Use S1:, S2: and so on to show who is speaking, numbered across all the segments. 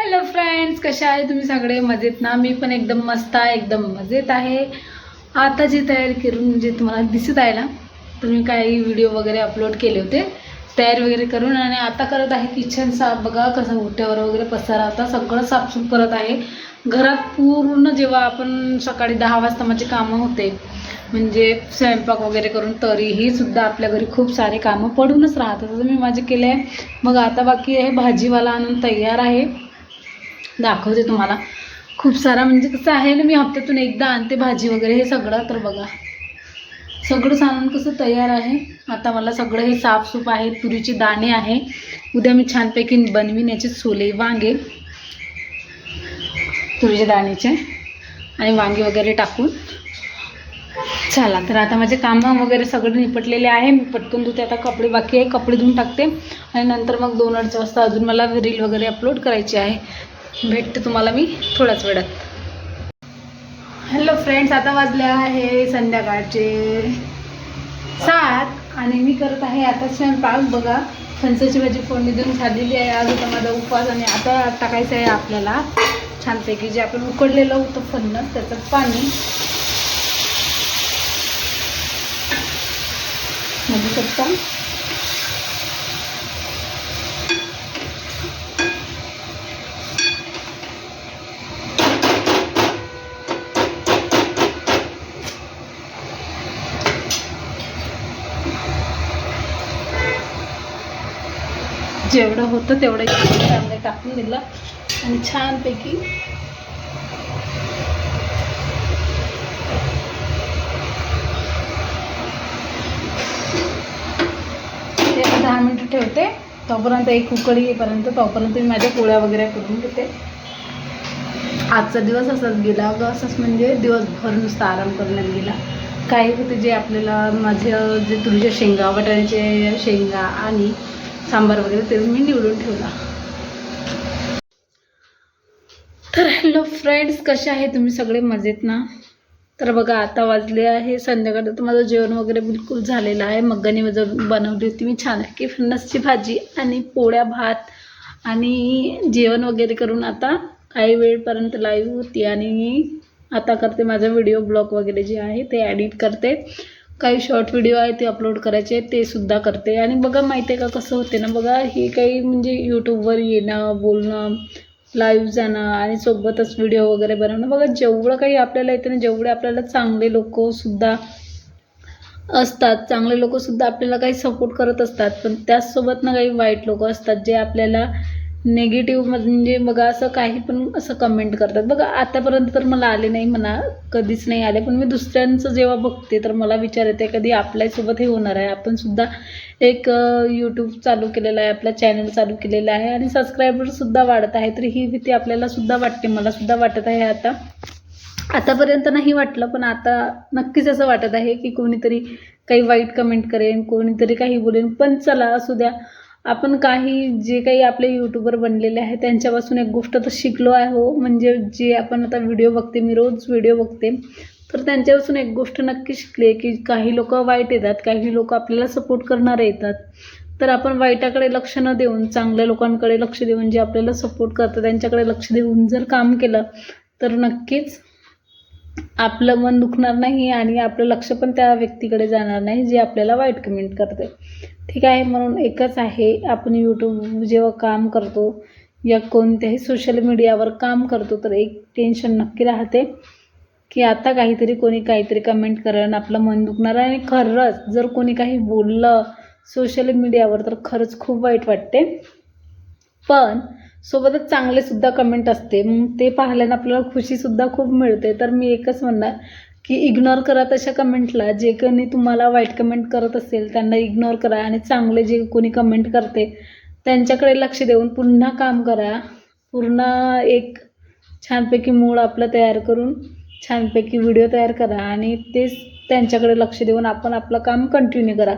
S1: Hello friends कशा आहे तुम्ही सगळे? मजेत ना? मी पण एकदम मस्त आहे. एकदम मजेत आहे. आता जी तयारी करून जे तुम्हाला दिसत आहे ना तर मी काही व्हिडिओ वगैरे अपलोड केले होते तयारी वगैरे करून आणि आता करत आहे किचन साफ. बघा कसं उठ्यावर वगैरे पसारा आता सगळं साफसूफ करत आहे. घरात पूर्ण जेव्हा आपण सकाळी दहा वाजता माझे कामं होते म्हणजे स्वयंपाक वगैरे करून तरीही सुद्धा आपल्या घरी खूप सारे कामं पडूनच राहतात. तर मी माझे केले आहे मग आता बाकी आहे भाजीवाला आणून तयार आहे. दाखवते तुम्हाला. खूप सारा म्हणजे कसं आहे ना मी हप्त्यातून एकदा आणते भाजी वगैरे हे सगळं. तर बघा. सगळं सामान कसं तयार आहे. आता मला सगळं हे साफसूफ आहे तुरीचे दाणे आहे. उद्या मी छानपैकी बनवीन याचे सोले वांगे. तुरीचे दाण्याचे. आणि वांगे वगैरे टाकून. चला तर आता माझे कामं वगैरे सगळे निपटलेले आहे. मी पटकन धुते आता कपडे बाकी आहे. कपडे धुवून टाकते. आणि नंतर मग दोन अडीच वाजता अजून मला रील वगैरे अपलोड करायची आहे. भेटते तुम्हाला मी थोड्याच वेळात. हॅलो फ्रेंड्स आता वाजले आहे संध्याकाळचे सात आणि मी करत आहे आता स्वयंपाक. बघा फणसाची भाजी फोडणी देऊन खाल्लेली आहे. आज होता माझा उपवास आणि आता टाकायचं आहे आपल्याला छानपैकी जे आपण उकडलेलं होतं फणस त्याचं पाणी. म्हणजे शकता जेवढं होतं तेवढं त्यामध्ये टाकून दिलं. आणि छानपैकी ते दहा मिनटं ठेवते. तोपर्यंत एक उकडी येईपर्यंत तोपर्यंत मी माझ्या पोळ्या वगैरे करून घेते. आजचा दिवस असाच गेला अगं असंच म्हणजे दिवसभर नुसता आराम करण्यात गेला. काही होते जे आपल्याला माझं जे तुरीच्या शेंगा वाटाण्याचे शेंगा आणि सांबार वगैरे ते मी निवडून ठेवला. तर हॅलो फ्रेंड्स कसे आहे तुम्ही सगळे? मजेत ना? तर बघा आता वाजले आहे संध्याकाळी. तर माझं जेवण वगैरे बिलकुल झालेलं आहे. मग्गानी वजन बनवली होती मी छान की फणसची भाजी आणि पोळ्या भात आणि जेवण वगैरे करून आता काही वेळपर्यंत लाईव्ह होती आणि आता करते माझा व्हिडिओ ब्लॉग वगैरे जे आहे ते ॲडिट करते. काही शॉर्ट व्हिडिओ आहे ते अपलोड करायचे ते सुद्धा करते. आणि बघा माहिती आहे का कसं होते ना बघा हे काही म्हणजे यूट्यूबवर येणं बोलणं लाईव्ह जाणं आणि सोबतच व्हिडिओ वगैरे बनवणं बघा जेवढं काही आपल्याला येते ना जेवढे आपल्याला चांगले लोकसुद्धा असतात चांगले लोकसुद्धा आपल्याला काही सपोर्ट करत असतात पण त्याचसोबत ना काही वाईट लोक असतात जे आपल्याला नेगेटिव्ह म्हणजे बघा असं काही पण असं कमेंट करतात. बघा आतापर्यंत तर मला आले नाही म्हणा कधीच नाही आले. पण मी दुसऱ्यांचं जेव्हा बघते तर मला विचार येते कधी आपल्यासोबत हे होणार आहे. आपण सुद्धा एक यूट्यूब चालू केलेलं आहे आपला चॅनल चालू केलेला आहे आणि सबस्क्रायबरसुद्धा वाढत आहे. तर ही भीती आपल्याला सुद्धा वाटते मला सुद्धा वाटत आहे आता. आतापर्यंत नाही वाटलं पण आता नक्कीच असं वाटत आहे की कोणीतरी काही वाईट कमेंट करेन कोणीतरी काही बोलेन. पण चला असू द्या. आपण काही जे काही आपले यूट्यूबर बनलेले आहे त्यांच्यापासून एक गोष्ट तर शिकलो आहे हो. म्हणजे जे आपण आता व्हिडिओ बघते मी रोज व्हिडिओ बघते. तर त्यांच्यापासून एक गोष्ट नक्की शिकले की काही लोक वाईट येतात काही लोक आपल्याला सपोर्ट करणारे येतात. तर आपण वाईटाकडे लक्ष न देऊन चांगल्या लोकांकडे लक्ष देऊन जे आपल्याला सपोर्ट करतात त्यांच्याकडे लक्ष देऊन जर काम केलं तर नक्कीच आपलं मन दुखणार नाही आणि आपलं लक्ष पण त्या व्यक्तीकडे जाणार नाही जे आपल्याला वाईट कमेंट करते. ठीक आहे म्हणून एकच आहे आपण यूट्यूब जेव्हा काम करतो या कोणत्याही सोशल मीडियावर काम करतो तर एक टेन्शन नक्की राहते की आता काहीतरी कोणी काहीतरी कमेंट करेन आपलं मन दुखणार आणि खरंच जर कोणी काही बोललं सोशल मीडियावर तर खरंच खूप वाईट वाटते. पण सोबतच चांगले सुद्धा कमेंट असते. मग ते पाहिल्यानं आपल्याला खुशीसुद्धा खूप मिळते. तर मी एकच म्हणणार की इग्नोर करा तशा कमेंटला जे कोणी तुम्हाला वाईट कमेंट करत असेल त्यांना इग्नोर करा आणि चांगले जे कोणी कमेंट करते त्यांच्याकडे लक्ष देऊन पुन्हा काम करा. पूर्ण एक छानपैकी मूळ आपलं तयार करून छानपैकी व्हिडिओ तयार करा आणि तेच त्यांच्याकडे लक्ष देऊन आपण आपलं काम कंटिन्यू करा.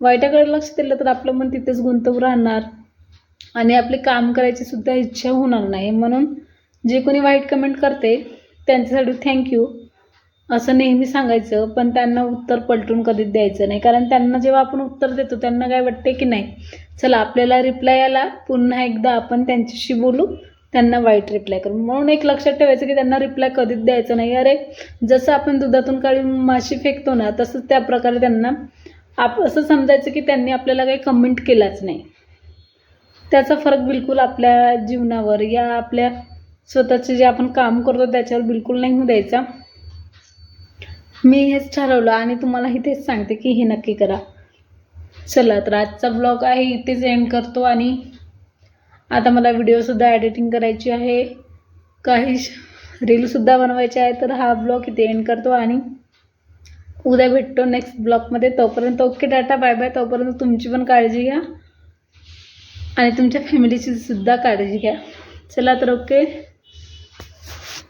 S1: वाईटाकडे लक्ष दिलं तर आपलं मन तिथेच गुंतवून राहणार. आणि आपले काम करायची सुद्धा इच्छा होणार नाही. म्हणून जे कोणी वाईट कमेंट करते त्यांच्यासाठी थँक्यू असं नेहमी सांगायचं पण त्यांना उत्तर पलटून कधीच द्यायचं नाही. कारण त्यांना जेव्हा आपण उत्तर देतो त्यांना काय वाटते की नाही? चला आपल्याला रिप्लाय आला पुन्हा एकदा आपण त्यांच्याशी बोलू त्यांना वाईट रिप्लाय करू. म्हणून एक लक्षात ठेवायचं की त्यांना रिप्लाय कधीच द्यायचं नाही. अरे जसं आपण दुधातून काळी माशी फेकतो ना तसंच त्या प्रकारे त्यांना आप असं समजायचं की त्यांनी आपल्याला काही कमेंट केलाच नाही. त्याचा फरक बिलकुल आपल्या जीवनावर या आपल्या स्वतःचे जे आपण काम करतो त्याच्यावर बिलकुल नाही होऊ द्यायचा. मी हेच ठरवलं आणि तुम्हालाही तेच सांगते की हे नक्की करा. चला तर आजचा ब्लॉग आहे इथेच एंड करतो आणि आता मला व्हिडिओसुद्धा एडिटिंग करायची आहे. काही रीलसुद्धा बनवायचे आहे तर हा ब्लॉग इथे एंड करतो आणि उद्या भेटतो नेक्स्ट ब्लॉगमध्ये तोपर्यंत ओके टाटा बाय बाय तोपर्यंत तुमची पण काळजी घ्या. आणि तुमच्या फॅमिलीची सुद्धा काळजी घ्या. चला तर ओके.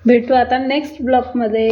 S1: भेटू आता नेक्स्ट ब्लॉगमध्ये